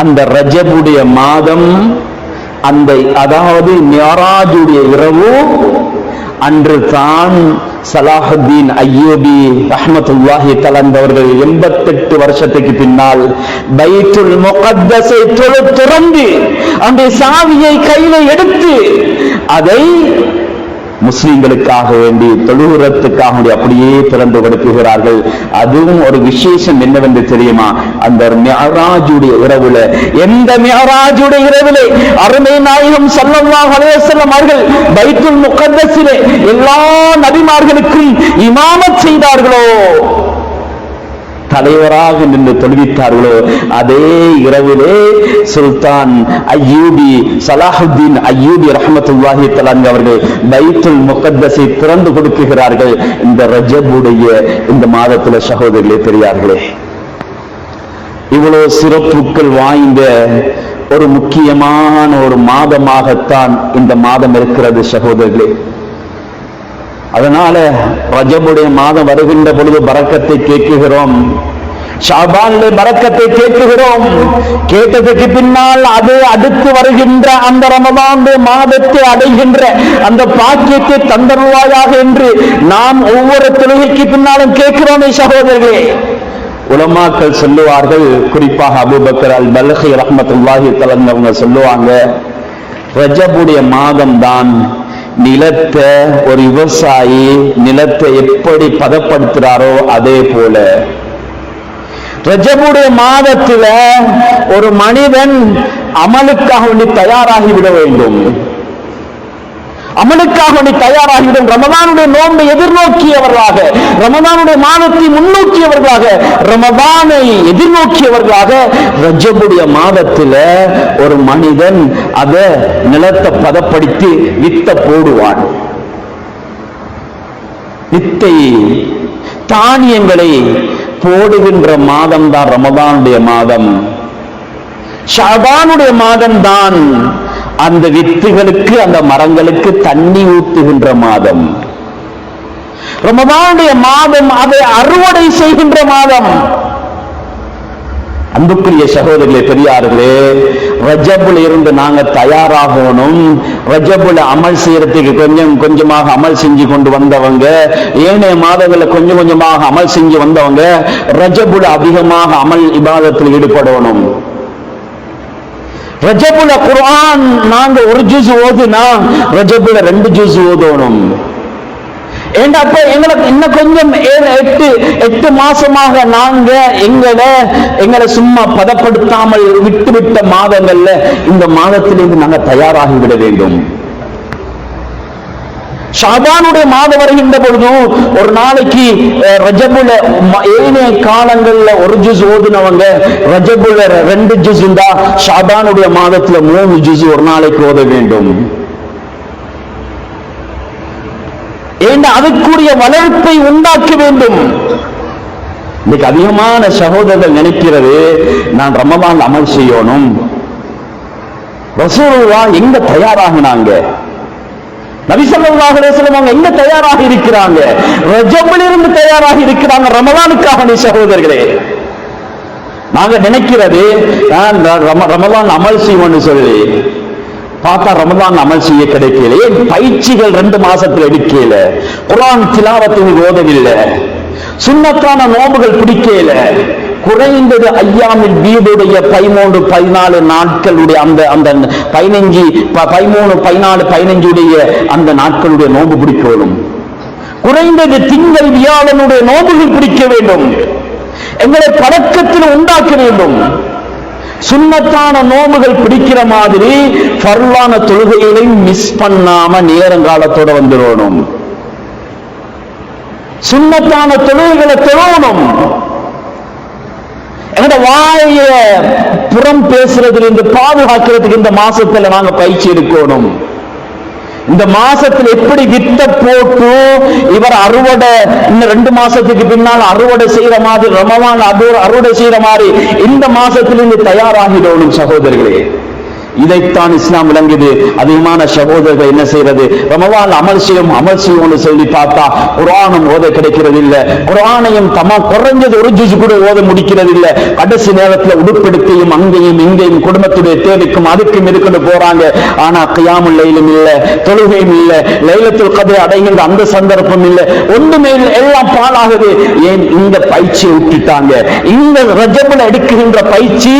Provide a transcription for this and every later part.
அந்த ரஜபுடைய மாதம் அந்த அதாவது ஞாராஜுடைய இரவு அன்று தான் சலாஹுத்தீன் ஐயோபி ரஹ்மத்துல்லாஹி கலந்தவர்கள் எண்பத்தெட்டு வருஷத்துக்கு பின்னால் பைத்துல் முகத்தசை தொழு திறந்து அந்த சாவியை கையில எடுத்து அதை முஸ்லிம்களுக்காக வேண்டி தொழுகிறதுக்காக வேண்டி அப்படியே திறந்து கொடுக்குகிறார்கள் அதுவும் ஒரு விசேஷம் என்னவென்று தெரியுமா? அந்த மியராஜுடைய இரவுல. எந்த மியராஜுடைய இரவிலே? அருமை நாயகம் ஸல்லல்லாஹு அலைஹி வஸல்லம் அவர்கள் பைத்துல் முகத்தஸிலே எல்லா நபிமார்களுக்கும் இமாமத் செய்தார்களோ? தலைவராக நின்று தொழுவித்தார்களோ அதே இரவிலே சுல்தான் ஐயூபி சலாஹுத்தீன் ஐயூபி ரஹமத்துல்லாஹி தலான் அவர்கள் பைத்துல் முகத்தஸை திறந்து கொடுக்குகிறார்கள். இந்த ரஜபுடைய இந்த மாதத்துல சகோதரிகளே பெரியார்களே இவ்வளவு சிறப்புக்கள் வாய்ந்த ஒரு முக்கியமான ஒரு மாதமாகத்தான் இந்த மாதம் இருக்கிறது சகோதரர்களே அதனால ரஜபுடைய மாதம் வருகின்ற பொழுது பறக்கத்தை கேட்குகிறோம். ஷாபானிலே பறக்கத்தை கேட்குகிறோம். கேட்டதுக்கு பின்னால் அது அடுத்து வருகின்ற அந்த ரமதாண்டு மாதத்தை அடைகின்ற அந்த பாக்கியத்தை தந்தருவாயாக என்று நாம் ஒவ்வொரு தொழுகைக்கு பின்னாலும் கேட்கிறோமே சகோதரர்களே. உலமாக்கள் சொல்லுவார்கள் குறிப்பாக அபுபக்கர் அல் பல்கி ரஹ்மத்துல்லாஹி தலந்தவங்க சொல்லுவாங்க ரஜபுடைய மாதம் தான் நிலத்தை ஒரு விவசாயி நிலத்தை எப்படி பதப்படுத்துறாரோ அதே போல. ரஜபுடைய மாதத்துல ஒரு மனிதன் அமலுக்காக வேண்டி தயாராகி விட வேண்டும். அமலுக்காக நீ தயாராகிவிடும். ரமதானுடைய நோன்பை எதிர்நோக்கியவர்களாக ரமதானுடைய மாதத்தை முன்னோக்கியவர்களாக ரமதானை எதிர்நோக்கியவர்களாக ரஜபுடைய மாதத்துல ஒரு மனிதன் அதை நிலத்தை பதப்படுத்தி வித்த போடுவான். வித்தை தானியங்களை போடுகின்ற மாதம் தான் ரமதானுடைய மாதம். ஷாபானுடைய மாதம் தான் அந்த வித்துகளுக்கு அந்த மரங்களுக்கு தண்ணி ஊத்துகின்ற மாதம். ரமதானுடைய மாதம் அதை அறுவடை செய்கின்ற மாதம். அன்புக்குரிய சகோதரர்களே பெரியார்களே ரஜபுல இருந்து நாங்க தயாராகணும். ரஜபுல அமல் செய்யறதுக்கு கொஞ்சம் கொஞ்சமாக அமல் செஞ்சு கொண்டு வந்தவங்க ஏனைய மாதங்களில் கொஞ்சம் கொஞ்சமாக அமல் செஞ்சு வந்தவங்க ரஜபுல அதிகமாக அமல் விவாதத்தில் ஈடுபடணும். ரஜபுல குர்ஆன் நாங்க ஒரு ஜூஸ் ஓதுனா ரஜபுல ரெண்டு ஜூஸ் ஓதணும். ஏண்டா அப்ப எங்களுக்கு இன்னும் கொஞ்சம் ஏழு எட்டு எட்டு மாசமாக நாங்க எங்களை எங்களை சும்மா பதப்படுத்தாமல் விட்டுவிட்ட மாதங்கள்ல இந்த மாதத்திலிருந்து நாங்க தயாராகி விட வேண்டும். ஷாபானுடைய மாதம் வருகின்ற பொழுதும் ஒரு நாளைக்கு அஹ், ரஜபுல ஏனைய காலங்கள்ல ஒரு ஜூஸ் ஓதுனவங்க ரஜபுல ரெண்டு ஜூஸ் இருந்தா ஷாபானுடைய மாதத்துல மூணு ஜூஸ் ஒரு நாளைக்கு ஓத வேண்டும். ஏன்னா அதுக்குரிய வளர்ப்பை உண்டாக்க வேண்டும். இன்னைக்கு அதிகமான சகோதரர்கள் நினைக்கிறது நான் ரமதான் அமல் செய்யணும். ரசூலுல்லா எங்க தயாராகினாங்க? நபிசல்லாஹு அவங்க எங்க தயாராக இருக்கிறாங்க? ரஜபில் தயாராக இருக்கிறாங்க. ரமலானுக்காக நீ சகோதரர்களே. நாங்க நினைக்கிறது நான் ரம- ரமலான் அமல் செய்வோம்னு சொல்லி. பார்த்தா ரமலான் அமல் செய்ய கிடைக்கல. ஏன் பயிற்சிகள் ரெண்டு மாசத்துல எடுக்கல. குரான் திலாவத்தை ஓதவில்லை. சுண்ணத்தான நோம்புகள் பிடிக்கல. குறைந்தது ஐயாமில் வீடுடைய பதிமூன்று பதினாலு நாட்களுடைய அந்த அந்த பதினஞ்சு ப- பதிமூணு பதினாலு பதினஞ்சுடைய அந்த நாட்களுடைய நோன்பு பிடிக்கணும் குறைந்தது திங்கள் வியாழனுடைய நோன்புகள் பிடிக்க வேண்டும். எங்களை பழக்கத்தில் உண்டாக்க வேண்டும். சுண்ணத்தான நோம்புகள் பிடிக்கிற மாதிரி ஃபர்லான தொழுகைகளையும் மிஸ் பண்ணாம நேரங்காலத்தோட வந்துடணும். சுண்ணத்தான தொழுகைகளை தொழணும். எங்கட வாய புறம் பேசுறதிலிருந்து பாதுகாக்கிறதுக்கு இந்த மாசத்துல நாங்க பயிற்சி எடுக்கணும். இந்த மாசத்துல எப்படி வித்த போட்டு இவர் அறுவடை இன்னும் ரெண்டு மாசத்துக்கு பின்னால் அறுவடை செய்யற மாதிரி ரமவான் அறுவடை செய்யற மாதிரி இந்த மாசத்துல இருந்து தயாராகிடணும் சகோதரர்களே இதைத்தான் இஸ்லாம் விளங்குது. அதிகமான சகோதரர்கள் என்ன செய்யறது ரமவான் அமல் செய்யும் அமல் செய்யும்னு சொல்லி பார்த்தா குரானும் ஓத கிடைக்கிறது இல்ல குரானையும் தமா குறைஞ்சது ஒரு ஜூஸ் கூட ஓத முடிக்கிறது இல்ல கடைசி நேரத்துல உடுப்படுத்தியும் அங்கேயும் இங்கேயும் குடும்பத்துடைய தேவைக்கும் அதுக்கும் இருக்குன்னு போறாங்க. ஆனா கியாமுல் லைலும் இல்ல தொழுகையும் இல்ல லைலத்தில் கதை அடைகின்ற அந்த சந்தர்ப்பம் இல்ல. ஒண்ணுமே இல்லை எல்லாம் பாழாகுது. ஏன்? இந்த பயிற்சியை விட்டுட்டாங்க. இந்த ரஜபுல எடுக்கின்ற பயிற்சி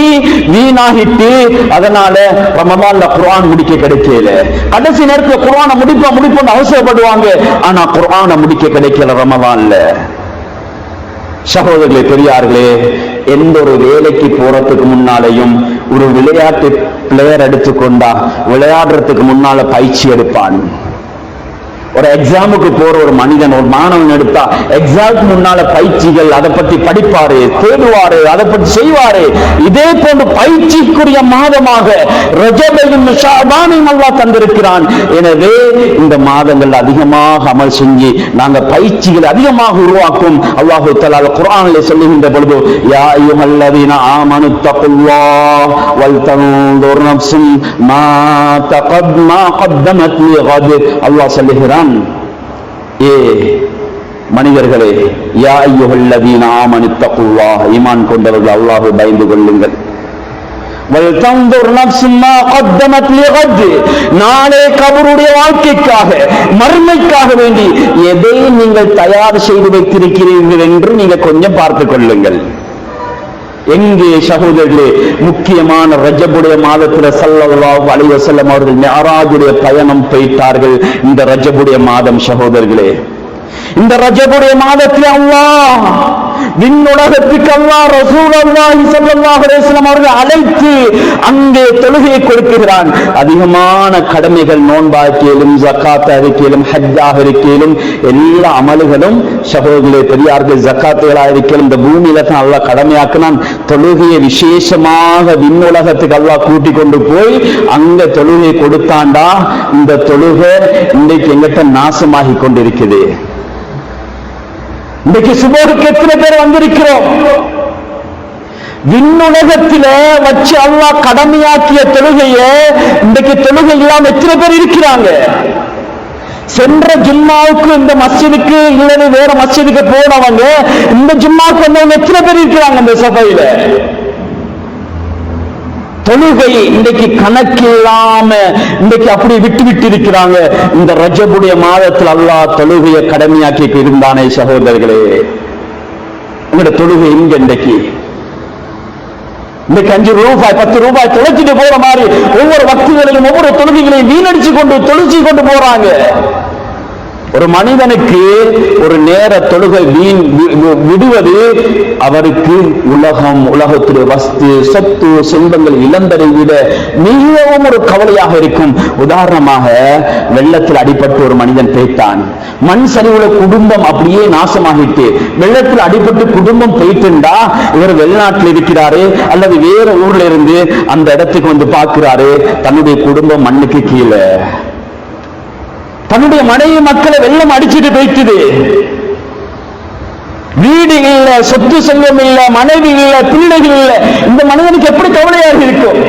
வீணாகிட்டு அதனால ரமதான்ல குரான் முடிக்க கிடைக்கல. கடைசி நேரத்துல குர்ஆனை முடிப்பா முடிப்போம்னு அவசரப்படுவாங்க. ஆனா குர்ஆனை முடிக்க கிடைக்கல ரமதான்ல சகோதரர்களே பெரியார்களே எந்த ஒரு வேலைக்கு போறதுக்கு முன்னாலேயும் ஒரு விளையாட்டு பிளேயர் எடுத்துக்கொண்டா விளையாடுறதுக்கு முன்னால பயிற்சி எடுப்பான். ஒரு எக்ஸாமுக்கு போற ஒரு மனிதன் ஒரு மாணவன் எடுத்தா எக்ஸாமுக்கு முன்னால பயிற்சிகள் அதை பத்தி படிப்பாரு தேடுவாரு அதை பத்தி செய்வாரு. இதே போன்று பயிற்சிக்குரிய மாதமாக ரஜபையும் ஷாபானையும் தந்திருக்கிறான். எனவே இந்த மாதங்கள் அதிகமாக அமல் செஞ்சு நாங்க பயிற்சிகள் அதிகமாக உருவாக்கும். அல்லாஹு தஆலா குரானில் சொல்லுகின்ற பொழுது யா அய்யுஹல்லதீன ஆமனு தகுல்லாஹ் வல் தன்துர் நஃப்ஸும் மா தகத் மா கத்தமத் லிகத் அல்லாஹ் சொல்லுகிறான் ஏ மனிதர்களே யா ஐயுஹல்லதீன ஆமனு தகுல்லாஹ் ஈமான் கொண்டவர்கள் அல்லாஹ்வை பயந்து கொள்ளுங்கள். நாளே நாளை கபருடைய வாழ்க்கைக்காக மறுமைக்காக வேண்டி எதை நீங்கள் தயார் செய்து வைத்திருக்கிறீர்கள் என்று நீங்கள் கொஞ்சம் பார்த்துக் கொள்ளுங்கள். எங்கே சகோதரர்களே முக்கியமான ரஜபுடைய மாதத்தில் சல்லல்லாஹு அலைஹி வஸல்லம் அவர்கள் மிஅராஜுடைய பயணம் போயிட்டார்கள். இந்த ரஜபுடைய மாதம் சகோதரர்களே இந்த ரஜபுடைய மாதத்தில் அல்லாஹ் விண்ணுலகத்துக்கு அல்லா ரசூலுல்லாஹி ஸல்லல்லாஹு அலைஹி அவர்கள் அழைத்து அங்கே தொழுகையை கொடுக்கிறான். அதிகமான கடமைகள் நோன்பாக்கியிலும் ஜக்காத் அறிக்கையிலும் ஹஜ்ஜாக இருக்கையிலும் எல்லா அமல்களும் சகோதரர்களே பெரியார்கள் ஜக்காத்துகளாக இருக்கையிலும் இந்த பூமியில தான் அல்லாஹ் கடமையாக்கினான். தொழுகையை விசேஷமாக விண்ணுலகத்துக்கு அல்லாஹ் கூட்டி கொண்டு போய் அங்க தொழுகை கொடுத்தாண்டா. இந்த தொழுகை இன்றைக்கு எங்கிட்ட நாசமாகி கொண்டிருக்குது. இன்றைக்கு சுபோருக்கு எத்தனை பேர் வந்திருக்கிறோம்? விண்ணுலகத்தில வச்சு அல்லா கடமையாக்கிய தொழுகைய இன்றைக்கு தொழுகை இல்லாம எத்தனை பேர் இருக்கிறாங்க? சென்ற ஜும்மாவுக்கு இந்த மஸ்ஜிதுக்கு இல்லது வேற மஸ்ஜிதுக்கு போனவங்க இந்த ஜும்மாவுக்கு வந்தவங்க எத்தனை பேர் இருக்கிறாங்க இந்த சபையில? தொழுகை இன்றைக்கு கணக்கில்லாம இன்றைக்கு அப்படி விட்டு விட்டு இருக்கிறாங்க இந்த ரஜபுடைய மாதத்தில் அல்லாஹ் தொழுகையை கடமையாக்கி இருந்தானே சகோதரர்களே. உங்களோட தொழுகை இங்க இன்றைக்கு? இன்னைக்கு அஞ்சு ரூபாய் பத்து ரூபாய் தொலைச்சிட்டு போற மாதிரி ஒவ்வொரு பக்திகளையும் ஒவ்வொரு தொழுகைகளையும் வீணடிச்சு கொண்டு தொழிச்சு கொண்டு போறாங்க. ஒரு மனிதனுக்கு ஒரு நேர தொழுகை வீண் விடுவது அவருக்கு உலகம் உலகத்துடைய வஸ்து சொத்து செல்வங்கள் இழந்ததை விட மிகவும் ஒரு கவலையாக இருக்கும். உதாரணமாக வெள்ளத்தில் அடிபட்டு ஒரு மனிதன் பேய்த்தான். மண் சரிவுல குடும்பம் அப்படியே நாசமாகிட்டு வெள்ளத்தில் அடிபட்டு குடும்பம் போயிட்டுண்டா இவர் வெளிநாட்டில் இருக்கிறாரு அல்லது வேற ஊர்ல இருந்து அந்த இடத்துக்கு வந்து பார்க்கிறாரு தன்னுடைய குடும்பம் மண்ணுக்கு கீழே. தன்னுடைய மனைவி மக்களை வெள்ளம் அடிச்சுட்டு போயிட்டுது. வீடு இல்ல சொத்து செல்வம் இல்ல மனைவி இல்ல பிள்ளைகள் இல்ல. இந்த மனிதனுக்கு எப்படி கவலையாக இருக்கும்?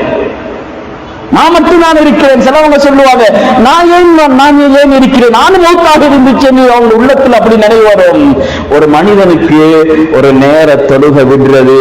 நான் மட்டும் நான் இருக்கிறேன். சிலவங்க சொல்லுவாங்க நான் ஏன் நான் ஏன் இருக்கிறேன்? நானும் மௌத்தாக இருந்துச்சேன்னு அவங்க உள்ளத்தில் அப்படி நினைவு ஒரு மனிதனுக்கு ஒரு நேர தொழுகை விடுறது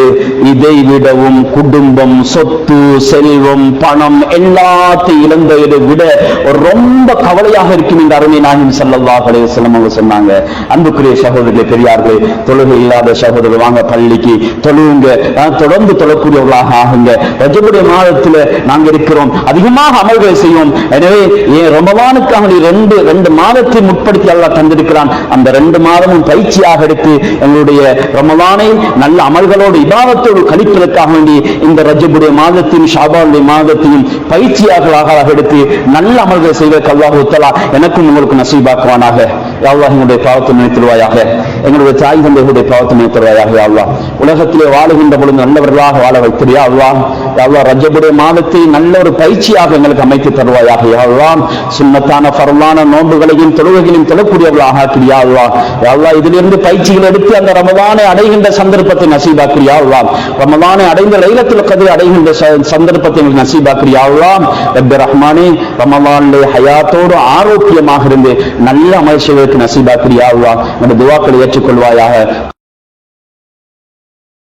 இதை விடவும் குடும்பம் சொத்து செல்வம் பணம் எல்லாத்தையும் இழந்ததை விட ஒரு ரொம்ப கவலையாக இருக்கும் இந்த அருமை நாயகம் செல்லவா அலைஹி அவங்க சொன்னாங்க. அன்புக்குரிய சகோதரர்களே பெரியார்களே தொழுகை இல்லாத சகோதரர் வாங்க பள்ளிக்கு தொழுவுங்க. ஆஹ், தொடர்ந்து தொழக்கூடியவர்களாக ஆகுங்க. ரஜபுடைய மாதத்தில் நாங்கள் இருக்கிறோம். அதிகமாக அமல்களை செய்வோம் எனவே ஏன் ரொம்பவானுக்காக நீ ரெண்டு ரெண்டு மாதத்தை முற்படுத்தி அல்லா தந்திருக்கிறான். அந்த ரெண்டு மாதமும் பயிற்சியாக எடுத்து எங்களுடைய ரொம்பவானை நல்ல அமல்களோடு இபாதத்தோடு கழிப்பதற்காக வேண்டி இந்த ரஜபுடைய மாதத்தையும் ஷாபாவுடைய மாதத்தையும் பயிற்சியாக எடுத்து நல்ல அமல்கள் செய்வதற்கு அல்லாஹ் உத்தலா எனக்கும் உங்களுக்கு நசீபாக்குவானாக. யா அல்லாஹ் எங்களுடைய பாவத்தை நினைத்திருவாயாக. எங்களுடைய தாய் தந்தைகளுடைய பாவத்தை நினைத்திருவாயாக அல்லாஹ். உலகத்திலே வாழுகின்ற பொழுது நல்லவர்களாக வாழ வைத்திரியா அல்லாஹ். அல்லாஹ் ரஜபுடைய மாதத்தை நல்ல ஒரு பயிற்சியாக எங்களுக்கு அமைத்து தருவாயாக. யா சுண்ணத்தான பரவான நோன்புகளையும் தொழுகைகளையும் தொழக்கூடியவர்களாக ஆக்கிறியா அல்லாஹ். யா இருந்து இதிலிருந்து பயிற்சிகள் எடுத்து அந்த ரமதானை அடைகின்ற சந்தர்ப்பத்தை நசீபாக்கிறியா அல்லாஹ். ரமதானை அடைந்த லைலத்தில் கதிர் அடைகின்ற ச- சந்தர்ப்பத்தை எங்களுக்கு நசீபாக்கிறியா அல்லாஹ். ரப்பி ரஹ்மானே ரமலானிலே ஹயாத்தோடு ஆரோக்கியமாக இருந்து நல்ல அமைச்சர்களுக்கு நசீபா நசீபாக்கிறியா அல்லாஹ். துவாக்களை ஏற்றுக்கொள்வாயாக.